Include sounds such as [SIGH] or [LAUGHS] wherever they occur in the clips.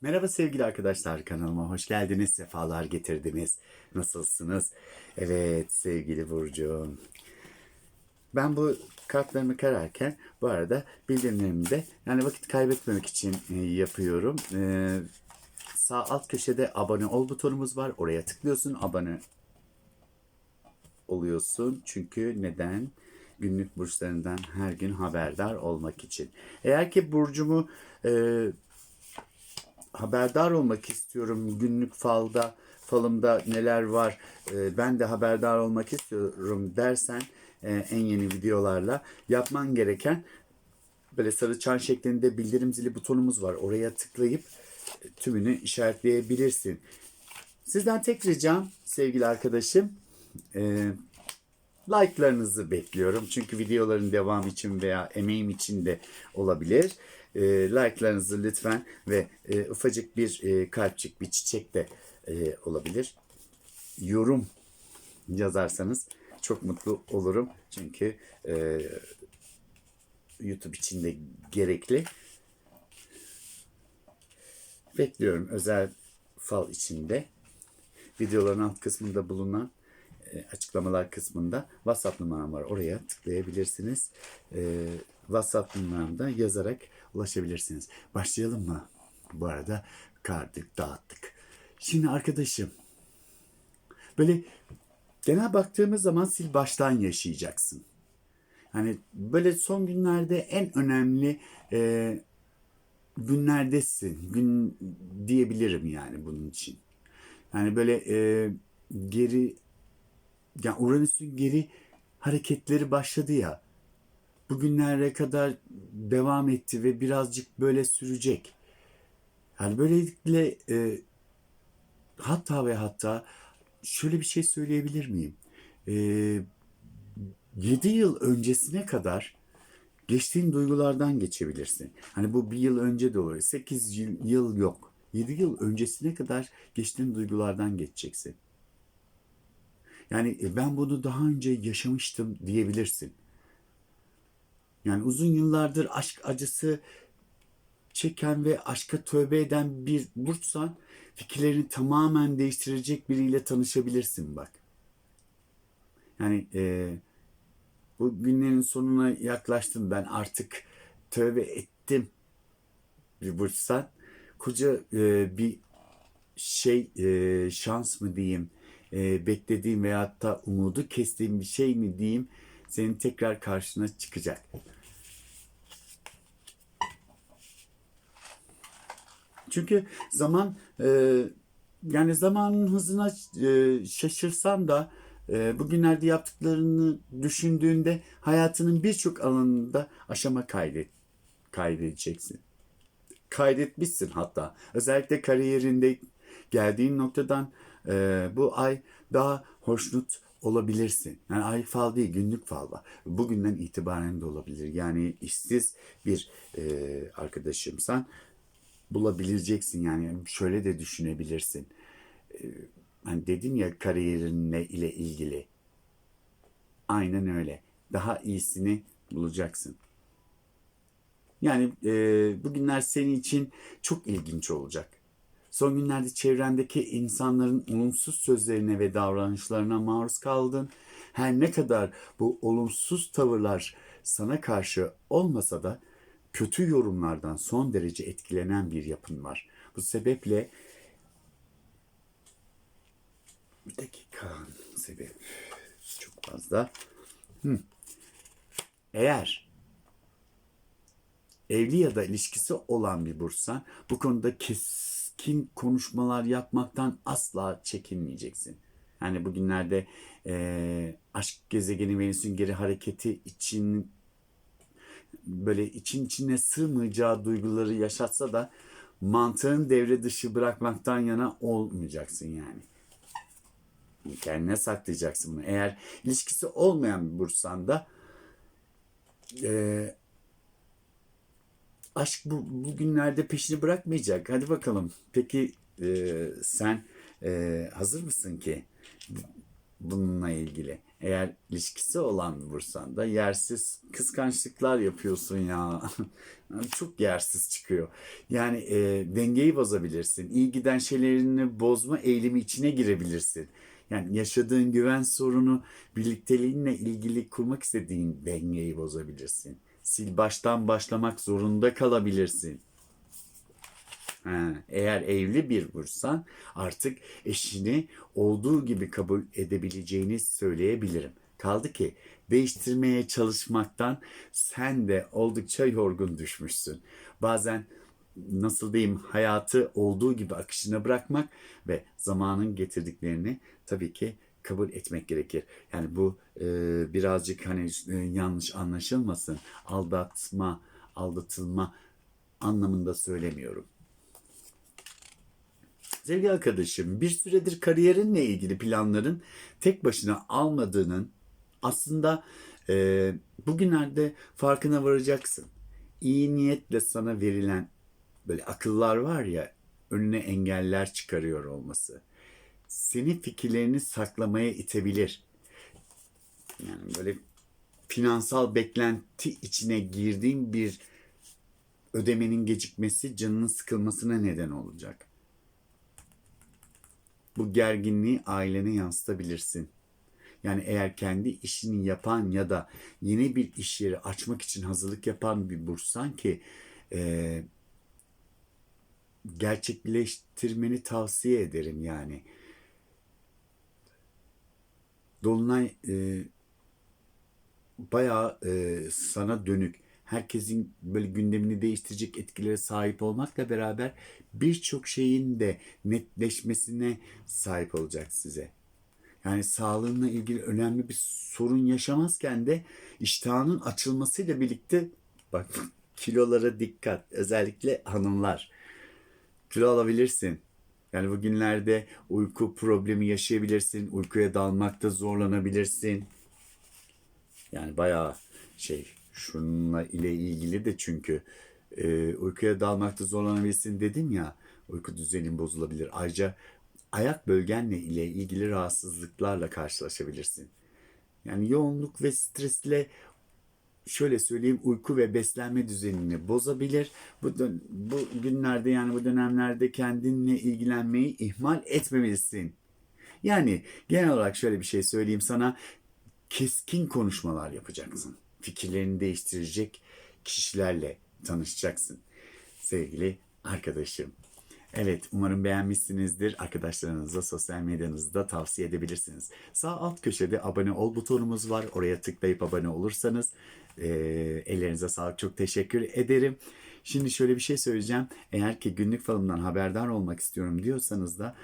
Merhaba sevgili arkadaşlar kanalıma hoş geldiniz, sefalar getirdiniz. Nasılsınız? Evet sevgili Burcu'm. Ben bu kartlarımı kararken bu arada bildirimlerimi de yani vakit kaybetmemek için e, yapıyorum. E, sağ alt köşede abone ol butonumuz var. Oraya tıklıyorsun abone oluyorsun. Çünkü neden? Günlük burçlarından her gün haberdar olmak için. Eğer ki burcumu e, haberdar olmak istiyorum günlük falda falımda neler var e, ben de haberdar olmak istiyorum dersen e, en yeni videolarla yapman gereken böyle sarı çan şeklinde bildirim zili butonumuz var oraya tıklayıp e, tümünü işaretleyebilirsin. Sizden tek ricam sevgili arkadaşım e, like'larınızı bekliyorum. Çünkü videoların devamı için veya emeğim için de olabilir. E, like'larınızı lütfen ve e, ufacık bir e, kalpçik, bir çiçek de e, olabilir. Yorum yazarsanız çok mutlu olurum. Çünkü e, YouTube için de gerekli. Bekliyorum özel fal içinde. Videoların alt kısmında bulunan e, açıklamalar kısmında WhatsApp numaram var. Oraya tıklayabilirsiniz. E, WhatsApp numaramda yazarak ulaşabilirsiniz. Başlayalım mı? Bu arada kardık, dağıttık. Şimdi arkadaşım böyle genel baktığımız zaman sil baştan yaşayacaksın. Hani böyle son günlerde en önemli e, günlerdesin. Gün diyebilirim yani bunun için. Yani böyle e, geri yani Uranüs'ün geri hareketleri başladı ya. Bugünlere kadar devam etti ve birazcık böyle sürecek. Yani böylelikle e, hatta ve hatta şöyle bir şey söyleyebilir miyim? E, 7 yıl öncesine kadar geçtiğin duygulardan geçebilirsin. Hani bu bir yıl önce de olur. 8 yıl, yok. 7 yıl öncesine kadar geçtiğin duygulardan geçeceksin. Yani e, ben bunu daha önce yaşamıştım diyebilirsin. Yani uzun yıllardır aşk acısı çeken ve aşka tövbe eden bir burçsan fikirlerini tamamen değiştirecek biriyle tanışabilirsin bak. Yani e, bu günlerin sonuna yaklaştım ben artık tövbe ettim bir burçsan koca e, bir şey e, şans mı diyeyim e, beklediğim veyahut da umudu kestiğim bir şey mi diyeyim senin tekrar karşına çıkacak. Çünkü zaman e, yani zamanın hızına e, şaşırsan da e, bugünlerde yaptıklarını düşündüğünde hayatının birçok alanında aşama kaydet kaydedeceksin. Kaydetmişsin hatta. Özellikle kariyerinde geldiğin noktadan e, bu ay daha hoşnut olabilirsin. Yani ay fal değil günlük fal var. Bugünden itibaren de olabilir. Yani işsiz bir e, arkadaşımsan bulabileceksin. Yani şöyle de düşünebilirsin. E, hani dedim ya kariyerinle ile ilgili. Aynen öyle. Daha iyisini bulacaksın. Yani e, bugünler senin için çok ilginç olacak. Son günlerde çevrendeki insanların olumsuz sözlerine ve davranışlarına maruz kaldın. Her ne kadar bu olumsuz tavırlar sana karşı olmasa da kötü yorumlardan son derece etkilenen bir yapın var. Bu sebeple bir dakika sebep çok fazla. Hı. Eğer evli ya da ilişkisi olan bir burçsan bu konuda keskin konuşmalar yapmaktan asla çekinmeyeceksin. Yani bugünlerde e, aşk gezegeni Venüs'ün geri hareketi için böyle için içine sığmayacağı duyguları yaşatsa da mantığın devre dışı bırakmaktan yana olmayacaksın yani. Kendine saklayacaksın bunu. Eğer ilişkisi olmayan bir burçsan da e, aşk bu, bugünlerde peşini bırakmayacak. Hadi bakalım. Peki e, sen e, hazır mısın ki bununla ilgili? Eğer ilişkisi olan bursan da yersiz kıskançlıklar yapıyorsun ya. [LAUGHS] Çok yersiz çıkıyor. Yani e, dengeyi bozabilirsin. İyi giden şeylerini bozma eğilimi içine girebilirsin. Yani yaşadığın güven sorunu birlikteliğinle ilgili kurmak istediğin dengeyi bozabilirsin. Sil baştan başlamak zorunda kalabilirsin. Ha, eğer evli bir bursan artık eşini olduğu gibi kabul edebileceğini söyleyebilirim. Kaldı ki değiştirmeye çalışmaktan sen de oldukça yorgun düşmüşsün. Bazen nasıl diyeyim hayatı olduğu gibi akışına bırakmak ve zamanın getirdiklerini tabii ki kabul etmek gerekir. Yani bu e, birazcık hani e, yanlış anlaşılmasın. Aldatma, aldatılma anlamında söylemiyorum. Sevgili arkadaşım, bir süredir kariyerinle ilgili planların tek başına almadığının aslında e, bugünlerde farkına varacaksın. İyi niyetle sana verilen böyle akıllar var ya önüne engeller çıkarıyor olması. Senin fikirlerini saklamaya itebilir. Yani böyle finansal beklenti içine girdiğin bir ödemenin gecikmesi canının sıkılmasına neden olacak. Bu gerginliği ailene yansıtabilirsin. Yani eğer kendi işini yapan ya da yeni bir iş yeri açmak için hazırlık yapan bir bursan ki e, gerçekleştirmeni tavsiye ederim yani. Dolunay e, bayağı e, sana dönük. Herkesin böyle gündemini değiştirecek etkilere sahip olmakla beraber birçok şeyin de netleşmesine sahip olacak size. Yani sağlığınla ilgili önemli bir sorun yaşamazken de iştahının açılmasıyla birlikte bak [LAUGHS] kilolara dikkat. Özellikle hanımlar. Kilo alabilirsin. Yani bugünlerde uyku problemi yaşayabilirsin. Uykuya dalmakta zorlanabilirsin. Yani bayağı şey şununla ile ilgili de çünkü e, uykuya dalmakta zorlanabilirsin dedim ya uyku düzenin bozulabilir. Ayrıca ayak bölgenle ile ilgili rahatsızlıklarla karşılaşabilirsin. Yani yoğunluk ve stresle şöyle söyleyeyim uyku ve beslenme düzenini bozabilir. Bu, bu günlerde yani bu dönemlerde kendinle ilgilenmeyi ihmal etmemelisin. Yani genel olarak şöyle bir şey söyleyeyim sana. Keskin konuşmalar yapacaksın. Fikirlerini değiştirecek kişilerle tanışacaksın. Sevgili arkadaşım. Evet, umarım beğenmişsinizdir. Arkadaşlarınıza sosyal medyanızda tavsiye edebilirsiniz. Sağ alt köşede abone ol butonumuz var. Oraya tıklayıp abone olursanız e, ellerinize sağlık. Çok teşekkür ederim. Şimdi şöyle bir şey söyleyeceğim. Eğer ki günlük falımdan haberdar olmak istiyorum diyorsanız da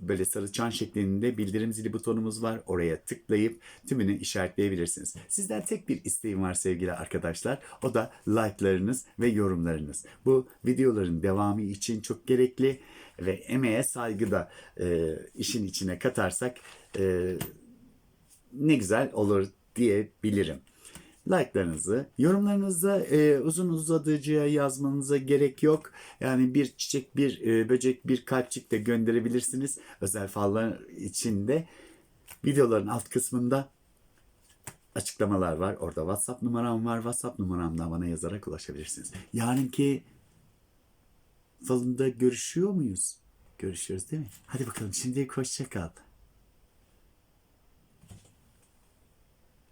böyle sarı çan şeklinde bildirim zili butonumuz var. Oraya tıklayıp tümünü işaretleyebilirsiniz. Sizden tek bir isteğim var sevgili arkadaşlar. O da like'larınız ve yorumlarınız. Bu videoların devamı için çok gerekli ve emeğe saygı da e, işin içine katarsak e, ne güzel olur diyebilirim. Like'larınızı, yorumlarınızı e, uzun uzadıcıya yazmanıza gerek yok. Yani bir çiçek, bir e, böcek, bir kalpçik de gönderebilirsiniz. Özel fallar içinde videoların alt kısmında açıklamalar var. Orada WhatsApp numaram var. WhatsApp numaramdan bana yazarak ulaşabilirsiniz. Yarınki falında görüşüyor muyuz? Görüşürüz değil mi? Hadi bakalım şimdilik hoşça kal.